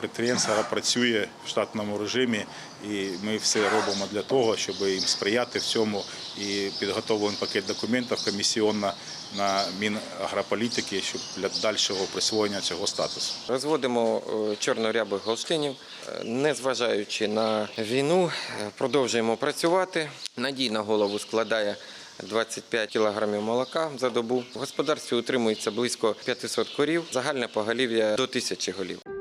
Підприємство працює в штатному режимі, і ми все робимо для того, щоб їм сприяти в цьому. І підготовлений пакет документів комісіонно на Мінагрополітики, щоб для дальшого присвоєння цього статусу. Розводимо е, чорнорябих голштинів, е, незважаючи на війну, е, продовжуємо працювати. Надій на голову складає 25 кілограмів молока за добу. В господарстві утримується близько 500 корів, загальне поголів'я до 1000 голів.